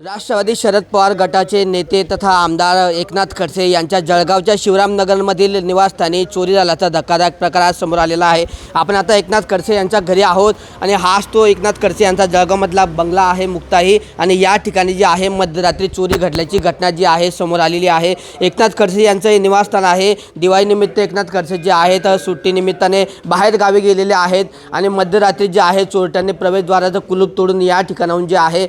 राष्ट्रवादी शरद पवार गटाचे नेते तथा आमदार एकनाथ खडसे यांच्या जळगावच्या शिवरामनगरमधील निवासस्थानी चोरी झाल्याचा धक्कादायक प्रकार आज समोर आलेला आहे. आपण आता एकनाथ खडसे यांच्या घरी आहोत आणि हाच तो एकनाथ खडसे यांचा जळगावमधला बंगला आहे मुक्ताही आणि या ठिकाणी जी आहे मध्यरात्री चोरी घडल्याची घटना जी आहे समोर आलेली आहे. एकनाथ खडसे यांचं हे निवासस्थान आहे. दिवाळीनिमित्त एकनाथ खडसे जे आहेत सुट्टीनिमित्ताने बाहेर गावी गेलेले आहेत आणि मध्यरात्री जे आहे चोरट्यांनी प्रवेशद्वाराचं कुलूप तोडून या ठिकाणाहून जे आहे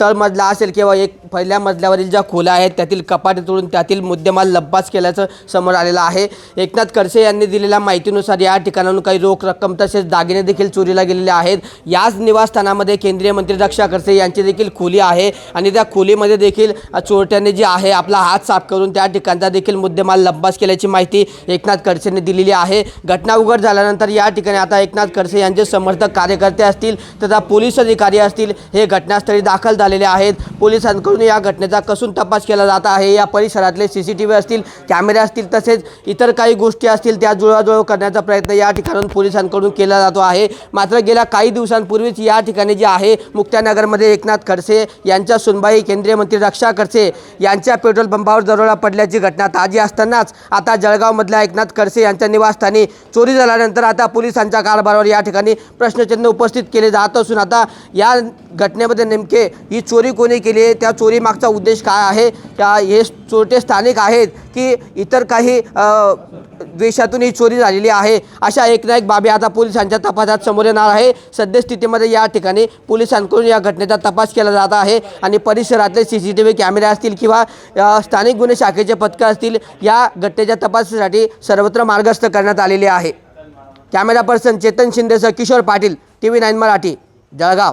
तळमधला असेल किंवा एक पहिल्या मजल्यावरील ज्या खोल्या आहेत त्यातील कपाटे तोडून त्यातील मुद्देमाल लब्बास केल्याचं समोर आलेलं आहे. एकनाथ खडसे यांनी दिलेल्या माहितीनुसार या ठिकाणाहून काही रोख रक्कम तसेच दागिने देखील चोरीला गेलेले आहेत. याच निवासस्थानामध्ये केंद्रीय मंत्री रक्षा खडसे यांची देखील खोली आहे आणि त्या खोलीमध्ये देखील चोरट्याने चोरट्यांनी जे आहे आपला हात साफ करून त्या ठिकाणचा देखील मुद्देमाल लब्बास केल्याची माहिती एकनाथ खडसेंनी दिलेली आहे. घटना उघड झाल्यानंतर या ठिकाणी आता एकनाथ खडसे यांचे समर्थक कार्यकर्ते असतील तथा पोलीस अधिकारी असतील हे घटनास्थळी दाखल झालेले आहेत. पोलिसांकडून या घटनेचा कसून तपास केला जात आहे. या परिसरातले सी सी टी व्ही असतील कॅमेरे असतील तसेच इतर काही गोष्टी असतील त्या जुळवाजुळव करण्याचा प्रयत्न या ठिकाणून पोलिसांकडून केला जातो आहे. मात्र गेल्या काही दिवसांपूर्वीच या ठिकाणी जे आहे मुक्त्यानगरमध्ये एकनाथ खडसे यांच्या सुनबाई केंद्रीय मंत्री रक्षा खडसे यांच्या पेट्रोल पंपावर दरोडा पडल्याची घटना ताजी असतानाच आता जळगावमधल्या एकनाथ खडसे यांच्या निवासस्थानी चोरी झाल्यानंतर आता पोलिसांच्या कारभारावर या ठिकाणी प्रश्नचिन्ह उपस्थित केले जात असून आता या घटनेमध्ये नेमके ही चोरी कोणी केली आहे. त्या चोरीमागचा उद्देश काय आहे? त्या हे चोरटे स्थानिक आहेत की इतर काही द्वेषातून ही चोरी झालेली आहे? अशा एक ना एक बाबी आता पोलिसांच्या तपासात समोर येणार आहे. सद्यस्थितीमध्ये या ठिकाणी पोलिसांकडून या घटनेचा तपास केला जात आहे आणि परिसरातले सी सी टी व्ही कॅमेरे असतील किंवा स्थानिक गुन्हे शाखेचे पथकं असतील या घटनेच्या तपासासाठी सर्वत्र मार्गस्थ करण्यात आलेले आहे. Camera person Chetan शिंदेसह Kishor Patil T V nine Marathi Jalgaon.